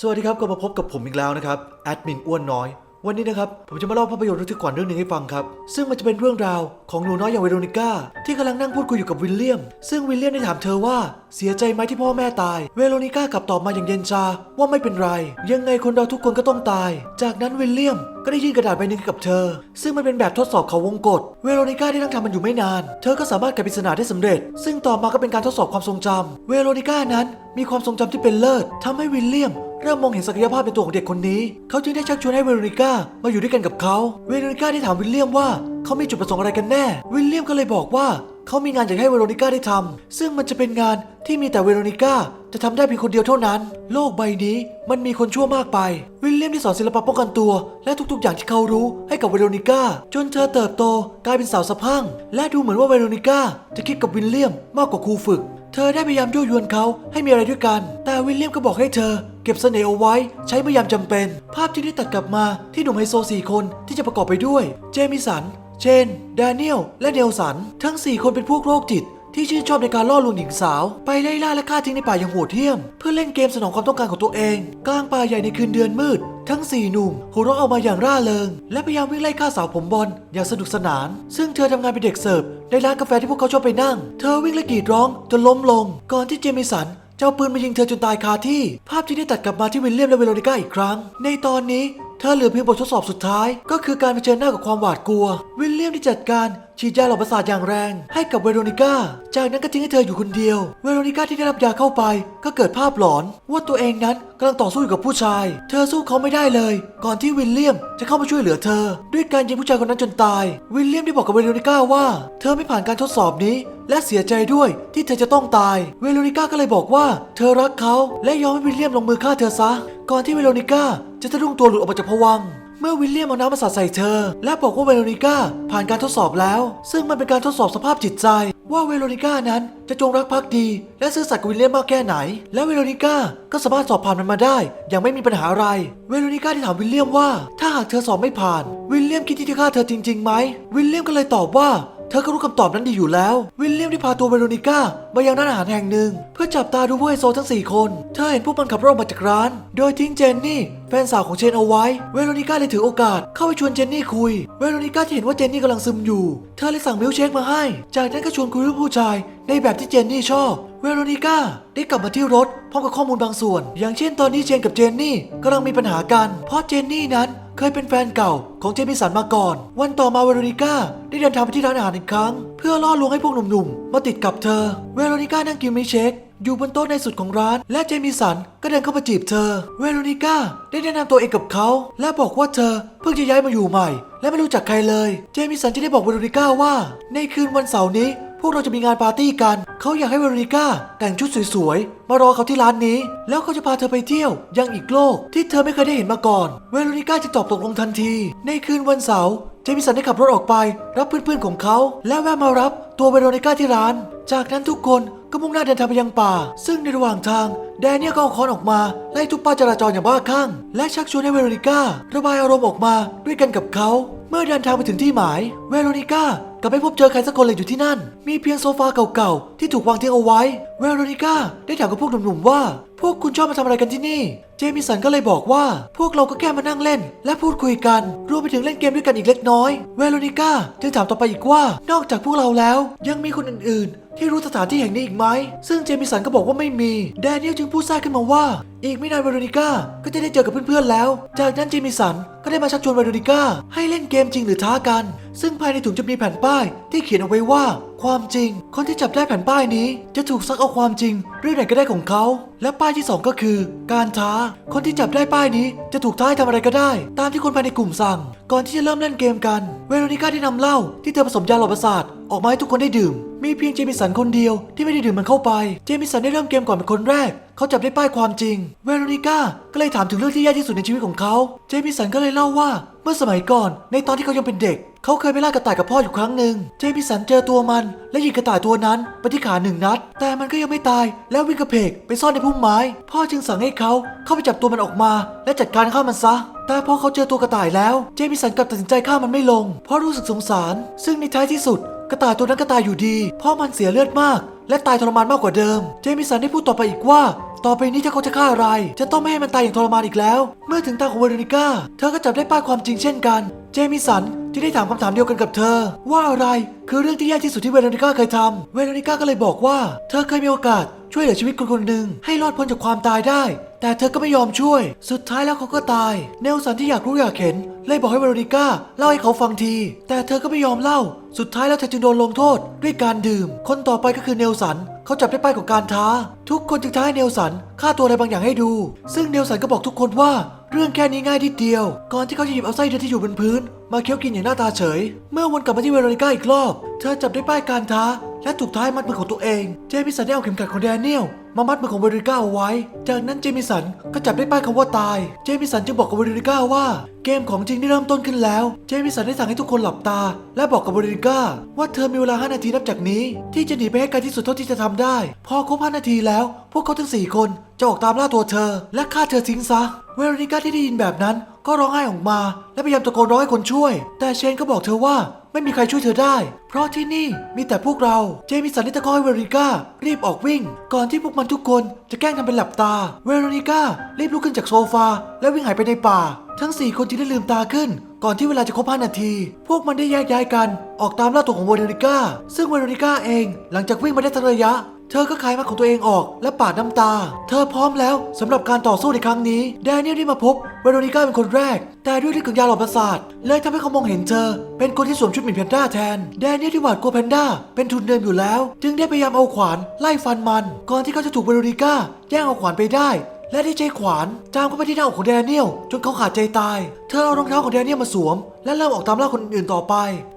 สวัสดีครับก็มาพบกับผมอีกแล้วนะครับแอดมินอ้วนน้อย วันนี้นะครับผมจะมาเล่าภาพยนตร์ระทึกขวัญเรื่องหนึ่งให้ฟังครับซึ่งมันจะเป็นเรื่องราวของหนูน้อยอย่างเวโรนิก้าที่กำลังนั่งพูดคุยอยู่กับวิลเลียม ซึ่งวิลเลียมได้ถามเธอว่าเสียใจไหมที่พ่อแม่ตาย เวโรนิก้ากลับตอบมาอย่างเย็นชาว่าไม่เป็นไร ยังไงคนเราทุกคนก็ต้องตาย จากนั้นวิลเลียม ก็ได้ยื่นกระดาษใบหนึ่งให้กับเธอ ซึ่งมันเป็นแบบทดสอบเขาวงกตเวโรนิก้าได้นั่งทำมันอยู่ไม่นาน เธอก็สามารถไขปริศนาได้สำเร็จ ซึ่งต่อมาก็เป็นการทดสอบความทรงจำเวโรนิก้านั้นมีความทรงจำที่เป็นเลิศทำให้วิลเลียมเริ่มมองเห็นศักยภาพในตัวของเด็กคนนี้ เขาจึงได้ชักชวนให้เวโรนิก้ามาอยู่ด้วยกันกับเขา เวโรนิก้าได้ถามวิลเลียมว่าเขามีจุดประสงค์อะไรกันแน่ วิลเลียมก็เลยบอกว่า เขามีงานอยากให้เวโรนิก้าได้ทำซึ่งมันจะเป็นงานที่มีแต่เวโรนิก้าจะทำได้เพียงคนเดียวเท่านั้น โลกใบนี้มันมีคนชั่วมากไป วิลเลียมได้สอนศิลปะป้องกันตัว และทุกๆ อย่างที่เขารู้ให้กับเวโรนิก้า จนเธอเติบโตกลายเป็นสาวสะพัง และดูเหมือนว่าเวโรนิก้าจะคิดกับวิลเลียมมากกว่าครูฝึก เธอได้พยายามยั่วยวนเขาให้มีอะไรด้วยกัน แต่วิลเลียมก็บอกให้เธอเก็บเสน่ห์เอาไว้ใช้เมื่อยามจำเป็น ภาพที่ได้ตัดกลับมาที่หนุ่มไฮโซสี่คนที่จะประกอบไปด้วย เจมิสันเชนแดเนียล และเนลสัน ทั้ง 4 คนเป็นพวกโรคจิต ที่ชื่นชอบในการล่อลวงหญิงสาว ไปไล่ล่าและฆ่าทิ้งในป่าอย่างโหดเหี้ยม เพื่อเล่นเกมสนองความต้องการของตัวเอง กลางป่าใหญ่ในคืนเดือนมืด ทั้ง 4 หนุ่มหัวเราะออกมาอย่างร่าเริง และพยายามวิ่งไล่ฆ่าสาวผมบอลอย่างสนุกสนาน ซึ่งเธอทำงานเป็นเด็กเสิร์ฟในร้านกาแฟที่พวกเขาชอบไปนั่ง เธอวิ่งและกรีดร้องจนล้มลง ก่อนที่เจมิสันจะเอาปืนมายิงเธอจนตายคาที่ ภาพที่ได้ตัดกลับมาที่วิลเลียมและเวโรนิก้าอีกครั้ง ในตอนนี้ เธอเหลือเพียงบททดสอบสุดท้าย ก็คือการเผชิญหน้ากับความหวาดกลัว วิลเลียมได้จัดการฉีดยาหลอกประสาทอย่างแรง ให้กับเวโรนิก้า จากนั้นก็ทิ้งให้เธออยู่คนเดียว เวโรนิก้าที่ได้รับยาเข้าไป ก็เกิดภาพหลอน ว่าตัวเองนั้นกำลังต่อสู้อยู่กับผู้ชาย เธอสู้เขาไม่ได้เลย ก่อนที่วิลเลียมจะเข้ามาช่วยเหลือเธอ ด้วยการยิงผู้ชายคนนั้นจนตาย วิลเลียมได้บอกกับเวโรนิก้าว่า เธอไม่ผ่านการทดสอบนี้ และเสียใจด้วยที่เธอจะต้องตาย เวโรนิก้าก็เลยบอกว่า เธอรักเขาและยอมให้วิลเลียมลงมือฆ่าเธอซะ ก่อนที่เวโรนิก้า จะสะดุ้งตัวหลุดออกมาจากภวังค์เมื่อวิลเลียมเอาน้ำมาสาดใส่เธอ และบอกว่าเวโรนิก้าผ่านการทดสอบแล้ว ซึ่งมันเป็นการทดสอบสภาพจิตใจ ว่าเวโรนิก้านั้นจะจงรักภักดี และซื่อสัตย์กับวิลเลียมมากแค่ไหน และเวโรนิก้าก็สามารถสอบผ่านมันมาได้ อย่างไม่มีปัญหาอะไร เวโรนิก้าได้ถามวิลเลียมว่า ถ้าหากเธอสอบไม่ผ่าน วิลเลียมคิดที่จะฆ่าเธอจริงๆไหมวิลเลียมก็เลยตอบว่า เธอก็รู้คำตอบนั้นดีอยู่แล้ว วิลเลียมได้พาตัวเวโรนิก้ามายังร้านอาหารแห่งหนึ่ง เพื่อจับตาดูพวกไฮโซทั้ง 4 คน เธอเห็นพวกมันขับรถออกมาจากร้าน โดยทิ้งเจนนี่ แฟนสาวของเชนเอาไว้ เวโรนิก้าเลยถือโอกาสเข้าไปชวนเจนนี่คุย เวโรนิก้าที่เห็นว่าเจนนี่กำลังซึมอยู่ เธอเลยสั่งมิลเชคมาให้ จากนั้นก็ชวนคุยเรื่องผู้ชายในแบบที่เจนนี่ชอบ เวโรนิก้าได้กลับมาที่รถพร้อมกับข้อมูลบางส่วน อย่างเช่นตอนนี้เจนกับเจนนี่กำลังมีปัญหากัน เพราะเจนนี่นั้น เคยเป็นแฟนเก่าของเจมิสันมาก่อน วันต่อมาเวโรนิก้าได้เดินทางไปที่ร้านอาหารอีกครั้ง เพื่อล่อลวงให้พวกหนุ่มๆ มาติดกับเธอ เวโรนิก้านั่งกินมิเชคอยู่บนโต๊ะในสุดของร้าน และเจมิสันก็เดินเข้ามาจีบเธอ เวโรนิก้าได้แนะนำตัวเองกับเขา และบอกว่าเธอเพิ่งจะย้ายมาอยู่ใหม่ และไม่รู้จักใครเลย เจมิสันจะได้บอกเวโรนิก้าว่า ในคืนวันเสาร์นี้ วกเราจะมีงานปาร์ตี้กัน เขาอยากให้เวโรนิก้าแต่งชุดสวยๆ มารอเขาที่ร้านนี้ แล้วเขาจะพาเธอไปเที่ยว ยังอีกโลกที่เธอไม่เคยได้เห็นมาก่อน เวโรนิก้าจะตอบตกลงทันที ในคืนวันเสาร์ เจมิสันได้ขับรถออกไป รับเพื่อนๆของเขา และแวะมารับตัวเวโรนิก้าที่ร้าน จากนั้นทุกคนก็มุ่งหน้าเดินทางไปยังป่า ซึ่งในระหว่างทางแดเนียลก็เอาค้อนออกมาไล่ทุบป้ายจราจรอย่างบ้าคลั่ง และชักชวนให้เวโรนิก้าระบายอารมณ์ออกมาด้วยกันกับเขา เมื่อเดินทางไปถึงที่หมาย เวโรนิก้า กับไม่พบเจอใครสักคนเลยอยู่ที่นั่น มีเพียงโซฟาเก่าๆ ที่ถูกวางทิ้งเอาไว้ เวโรนิก้าได้ถามกับพวกหนุ่มๆว่า วกคุณชอบมาทำอะไรกันที่นี่ เจมิสันก็เลยบอกว่า พวกเราก็แค่มานั่งเล่น และพูดคุยกัน รวมไปถึงเล่นเกมด้วยกันอีกเล็กน้อย เวโรนิก้าจึงถามต่อไปอีกว่า นอกจากพวกเราแล้ว ยังมีคนอื่นๆ ที่รู้สถานที่แห่งนี้อีกไหม ซึ่งเจมิสันก็บอกว่าไม่มี แดเนียลจึงพูดแทรกขึ้นมาว่า อีกไม่นานเวโรนิก้าก็จะได้เจอกับเพื่อนๆแล้ว จากนั้นเจมิสันก็ได้มาชักชวนเวโรนิก้าให้เล่นเกมจริงหรือท้ากัน ซึ่งภายในถุงจะมีแผ่นป้ายที่เขียนเอาไว้ว่า ความจริง คนที่จับได้แผ่นป้ายนี้ จะถูกซักเอาความจริงเรื่องไหนก็ได้ของเขา และป้ายที่สองก็คือ การท้า คนที่จับได้ป้ายนี้จะถูกท้าให้ทำอะไรก็ได้ ตามที่คนภายในกลุ่มสั่ง ก่อนที่จะเริ่มเล่นเกมกัน เวโรนิก้าได้นำเหล้าที่เธอผสมยาหลอกประสาทออกมาให้ทุกคนได้ดื่ม มีเพียงเจมิสันคนเดียวที่ไม่ได้ดื่มมันเข้าไป เจมิสันได้เริ่มเกมก่อนเป็นคนแรก เขาจับได้ป้ายความจริง เวโรนิก้าก็เลยถามถึงเรื่องที่แย่ที่สุดในชีวิตของเขา เจมิสันก็เลยเล่าว่า เมื่อสมัยก่อน ในตอนที่เขายังเป็นเด็ก เขาเคยไปล่ากระต่ายกับพ่ออยู่ครั้งหนึ่ง เจมิสันเจอตัวมันและยิงกระต่ายตัวนั้นไปที่ขาหนึ่งนัด แต่มันก็ยังไม่ตาย แล้ววิ่งกระเพกไปซ่อนในพุ่มไม้ พ่อจึงสั่งให้เขาเข้าไปจับตัวมันออกมา และจัดการฆ่ามันซะแต่พอเขาเจอตัวกระต่ายแล้ว เจมิสันกลับตัดสินใจฆ่ามันไม่ลง เพราะรู้สึกสงสาร ซึ่งในท้ายที่สุด ระต่ายตัวนั้นก็ตายอยู่ดี เพราะมันเสียเลือดมาก และตายทรมานมากกว่าเดิม เจมิสันได้พูดต่อไปอีกว่า ต่อไปนี้ถ้าเขาจะฆ่าอะไร จะต้องไม่ให้มันตายอย่างทรมานอีกแล้ว เมื่อถึงตาของเวโรนิก้า เธอก็จับได้ป้ายความจริงเช่นกัน เจมิสันที่ได้ถามคำถามเดียวกันกับเธอ ว่าอะไรคือเรื่องที่แย่ที่สุดที่เวโรนิก้าเคยทำเวโรนิก้าก็เลยบอกว่า เธอเคยมีโอกาส ช่วยเหลือชีวิตคนคนหนึ่งให้รอดพ้นจากความตายได้ แต่เธอก็ไม่ยอมช่วย สุดท้ายแล้วเขาก็ตาย เนลสันที่อยากรู้อยากเห็นเลยบอกให้เวโรนิก้าเล่าให้เขาฟังที แต่เธอก็ไม่ยอมเล่า สุดท้ายแล้วเธอจึงโดนลงโทษด้วยการดื่ม คนต่อไปก็คือเนลสันเขาจับได้ป้ายของการท้า ทุกคนจึงท้าให้เนลสันฆ่าตัวอะไรบางอย่างให้ดู ซึ่งเนลสันก็บอกทุกคนว่า เรื่องแค่นี้ง่ายที่เดียว ก่อนที่เขาจะหยิบเอาไส้เดือนที่อยู่บนพื้น มาเคี้ยวกินอย่างหน้าตาเฉย เมื่อวนกลับมาที่เวโรนิก้าอีกรอบ เธอจับได้ป้ายการท้า และถูกท้ายมัดมือของตัวเอง เจมิสันได้เอาเข็มขัดของแดเนียล มามัดมือของเวโรนิก้าเอาไว้ จากนั้นเจมิสันก็จับได้ป้ายคำว่าตาย เจมิสันจึงบอกกับเวโรนิก้าว่า เกมของจริงได้เริ่มต้นขึ้นแล้ว เจมิสันได้สั่งให้ทุกคนหลับตา และบอกกับเวโรนิก้าว่าเธอมีเวลา 5 นาทีนับจากนี้ ที่จะหนีไปให้ไกลที่สุดเท่าที่จะทำได้ พอครบ 5 นาทีแล้ว พวกเขาทั้ง 4 คนจะออกตามล่าตัวเธอ และฆ่าเธอทิ้งซะ เวโรนิก้าที่ได้ยินแบบนั้น ก็ร้องไห้ออกมา และพยายามตะโกนร้องให้คนช่วย แต่เชนก็บอกเธอว่า ไม่มีใครช่วยเธอได้ เพราะที่นี่มีแต่พวกเรา เจมิสันได้ตะโกนให้เวโรนิก้ารีบออกวิ่ง ก่อนที่พวกมันทุกคนจะแกล้งทำเป็นหลับตา เวโรนิก้ารีบลุกขึ้นจากโซฟา และวิ่งหายไปในป่า ทั้ง 4 คนจึงได้ลืมตาขึ้น ก่อนที่เวลาจะครบ5นาที พวกมันได้แยกย้ายกัน ออกตามล่าตัวของเวโรนิก้าซึ่งเวโรนิก้าเอง หลังจากวิ่งมาได้สักระยะ เธอก็คายมาของตัวเองออกและปาดน้ำตา เธอพร้อมแล้วสำหรับการต่อสู้ในครั้งนี้ แดเนียลได้มาพบเวโรนิก้าเป็นคนแรก แต่ด้วยฤทธิ์ของยาหลอดประสาทเลยทำให้เขามองเห็นเธอ เป็นคนที่สวมชุดหมีแพนด้าแทน แดเนียลที่หวาดกลัวแพนด้าเป็นทุนเดิมอยู่แล้ว จึงได้พยายามเอาขวานไล่ฟันมัน ก่อนที่เขาจะถูกเวโรนิก้าแย่งเอาขวานไปได้และได้ใช้ขวานจามเข้าไปที่หน้าอกของแดเนียลจนเขาขาดใจตาย เธอเอารองเท้าของแดเนียลมาสวม และเริ่มออกตามล่าคนอื่นต่อไป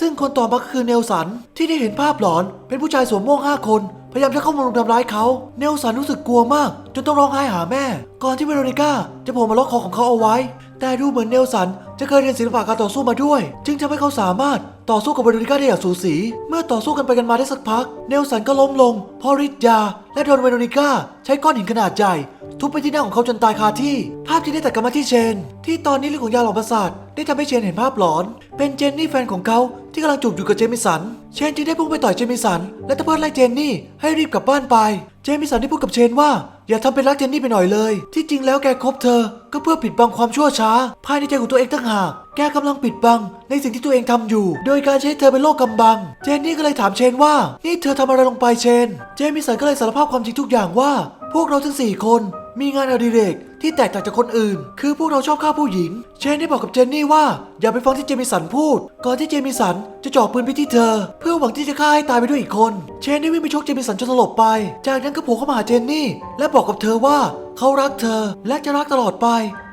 ซึ่งคนต่อมาก็คือเนลสันที่ได้เห็นภาพหลอนเป็นผู้ชายสวมม่งห้าคนพ ยายามจะเข้ามารุมทำร้ายเขา เนลสันรู้สึกกลัวมากจนต้องร้องไห้หาแม่ ก่อนที่เวโรนิก้าจะโผล่มาล็อกคอของเขาเอาไว้ แต่ดูเหมือนเนลสันจะเคยเรียนศิลปะการต่อสู้มาด้วย จึงทำให้เขาสามารถต่อสู้กับเวโรนิก้าได้อย่างสูสี เมื่อต่อสู้กันไปกันมาได้สักพัก เนลสันก็ล้มลงเพราะฤทธิ์ยาและโดนเวโรนิก้าใช้ก้อนหินขนาดใหญ่ ทุบไปที่หน้าของเขาจนตายคาที่ ภาพที่ได้ตัดกลับมาที่เชนที่ตอนนี้เรื่องของยาหลอนประสาทได้ทำให้เชนเห็นภาพหลอน เป็นเจนนี่แฟนของเขาที่กำลังจูบอยู่กับเจมิสัน เชนจึงได้พุ่งไปต่อยเจมิสัน และตะเพิดไล่เจนนี่ให้รีบกลับบ้านไป เจมิสันได้พูดกับเชนว่าอย่าทำเป็นรักเจนนี่ไปหน่อยเลย ที่จริงแล้วแกคบเธอ ก็เพื่อปิดบังความชั่วช้า ภายในใจของตัวเองตั้งหาก แกกำลังปิดบังในสิ่งที่ตัวเองทำอยู่ โดยการใช้เธอเป็นโลกกำบัง เจนนี่ก็เลยถามเชนว่า นี่เธอทำอะไรลงไปเชน เจมิสันก็เลยสารภาพความจริงทุกอย่างว่า พวกเราทั้งสี่คน มีงานอดิเรกที่แตกต่างจากคนอื่น คือพวกเราชอบฆ่าผู้หญิง เชนได้บอกกับเจนนี่ว่า อย่าไปฟังที่เจมิสันพูด ก่อนที่เจมิสันจะจ่อปืนไปที่เธอ เพื่อหวังที่จะฆ่าให้ตายไปด้วยอีกคน เชนได้วิ่งไปชกเจมิสันจนสลบไป จากนั้นก็โผล่เข้ามาหาเจนนี่ และบอกกับเธอว่าเขารักเธอและจะรักตลอดไป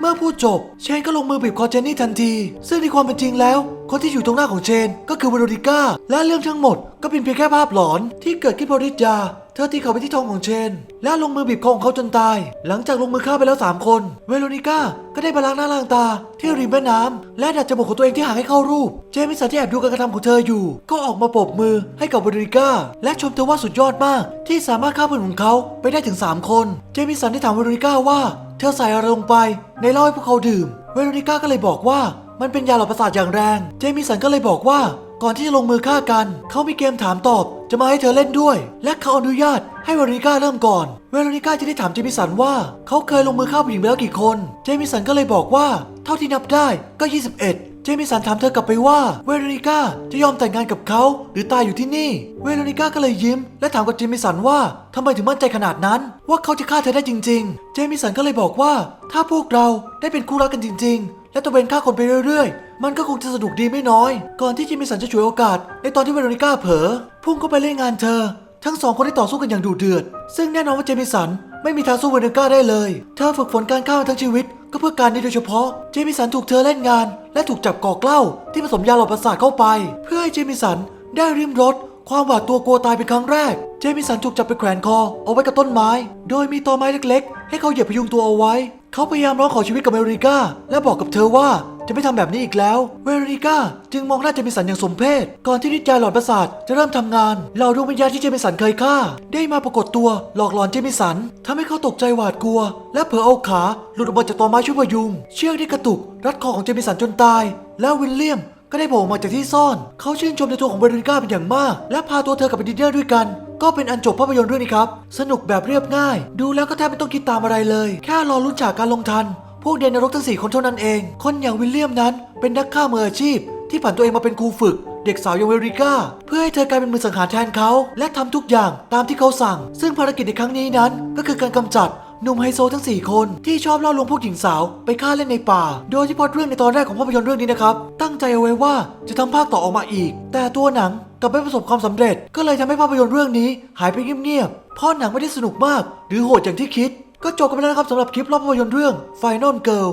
เมื่อพูดจบ เชนก็ลงมือบีบคอเจนนี่ทันที ซึ่งในความเป็นจริงแล้ว คนที่อยู่ตรงหน้าของเชนก็คือเวโรนิก้า และเรื่องทั้งหมดก็เป็นเพียงแค่ภาพหลอนที่เกิดขึ้นเพราะฤทธิ์ยา ธอตีเขาไปที่ท้องของเชน และลงมือบีบคอของเขาจนตาย หลังจากลงมือฆ่าไปแล้ว 3 คน เวโรนิก้าก็ได้ไปล้างหน้าล้างตา ที่ริมแม่น้ำและดัดจมูกของตัวเองที่หางให้เข้ารูป เจมิสันที่แอบดูการกระทำของเธออยู่ ก็ออกมาปรบมือให้กับเวโรนิก้า และชมเธอว่าสุดยอดมาก ที่สามารถฆ่าเพื่อนของเขาไปได้ถึง 3 คน เจมิสันได้ถามเวโรนิก้าว่า เธอใส่อะไรลงไป ในเหล้าให้พวกเขาดื่ม เวโรนิก้าก็เลยบอกว่ามันเป็นยาหลอดประสาทอย่างแรง เจมิสันก็เลยบอกว่า ก่อนที่จะลงมือฆ่ากัน เขามีเกมถามตอบ จะมาให้เธอเล่นด้วย และเขาอนุญาตให้เวโรนิก้าเริ่มก่อน เวโรนิก้าจะได้ถามเจมิสันว่า เขาเคยลงมือฆ่าผู้หญิงไปแล้วกี่คน เจมิสันก็เลยบอกว่า เท่าที่นับได้ก็ 21เจมิสันถามเธอกลับไปว่าเวโรนิก้าจะยอมแต่งงานกับเขาหรือตายอยู่ที่นี่ เวโรนิก้าก็เลยยิ้ม และถามกับเจมิสันว่าทำไมถึงมั่นใจขนาดนั้น ว่าเขาจะฆ่าเธอได้จริง ๆ เจมิสันก็เลยบอกว่า ถ้าพวกเราได้เป็นคู่รักกันจริง ๆ และตะเวนฆ่าคนไปเรื่อยๆ มันก็คงจะสนุกดีไม่น้อย ก่อนที่เจมิสันจะฉวยโอกาส ในตอนที่เวโรนิก้าเผลอพุ่งเข้าไปเล่นงานเธอ ทั้งสองคนได้ต่อสู้กันอย่างดุเดือด ซึ่งแน่นอนว่าเจมิสันไม่มีทางสู้เวโรนิก้าได้เลย เธอฝึกฝนการฆ่ามาทั้งชีวิต ก็เพื่อการนี้โดยเฉพาะ เจมิสันถูกเธอเล่นงาน และถูกจับก่อกเล้าที่ผสมยาหลอดประสาทเข้าไป เพื่อให้เจมิสันได้ริมรสความหวาดตัวกลัวตายเป็นครั้งแรก เจมิสันถูกจับไปแขวนคอเอาไว้กับต้นไม้ โดยมีตอไม้เล็กๆ ให้เขาเหยียบพยุงตัวเอาไว้ เขาพยายามร้องขอชีวิตกับเวริก้าและบอกกับเธอว่าจะไม่ทำแบบนี้อีกแล้ว เวริก้าจึงมองหน้าเจมิสันอย่างสมเพชก่อนที่ฤทธิ์ยาหลอดประสาทจะเริ่มทำงานเหล่าดวงวิญญาณที่เจมิสันเคยฆ่า ได้มาปรากฏตัวหลอกหลอนเจมิสันทำให้เขาตกใจหวาดกลัว และเผลอเอาขาหลุดออกมาจากตอไม้ช่วยพยุง เชือกได้กระตุก รัดคอของเจมิสันจนตาย แล้ววิลเลียมก็ได้โผล่ออกมาจากที่ซ่อน เขาชื่นชมในตัวของเวริก้าเป็นอย่างมาก และพาตัวเธอกลับไปดินเนอร์ด้วยกัน ก็เป็นอันจบภาพยนตร์เรื่องนี้ครับ สนุกแบบเรียบง่าย ดูแล้วก็แทบไม่ต้องคิดตามอะไรเลย แค่รอรุ้นฉากการลงทัน พวกเดนนรกทั้งสี่คนเท่านั้นเอง คนอย่างวิลเลียมนั้น เป็นนักฆ่ามืออาชีพ ที่ผ่านตัวเองมาเป็นครูฝึก เด็กสาวยงเวริก้า เพื่อให้เธอกลายเป็นมือสังหารแทนเขา และทำทุกอย่างตามที่เขาสั่ง ซึ่งภารกิจในครั้งนี้นั้นก็คือการกำจัด หนุ่มไฮโซทั้ง 4 คนที่ชอบล่อลวงผู้หญิงสาวไปฆ่าเล่นในป่า โดยที่พอดเรื่องในตอนแรกของภาพยนตร์เรื่องนี้นะครับ ตั้งใจเอาไว้ว่าจะทำภาคต่อออกมาอีก แต่ตัวหนังกลับไม่ประสบความสำเร็จ ก็เลยทำให้ภาพยนตร์เรื่องนี้หายไปเงียบๆเพราะหนังไม่ได้สนุกมาก หรือโหดอย่างที่คิด ก็จบกันไปแล้วนะครับสำหรับคลิปรอบภาพยนตร์เรื่อง Final Girl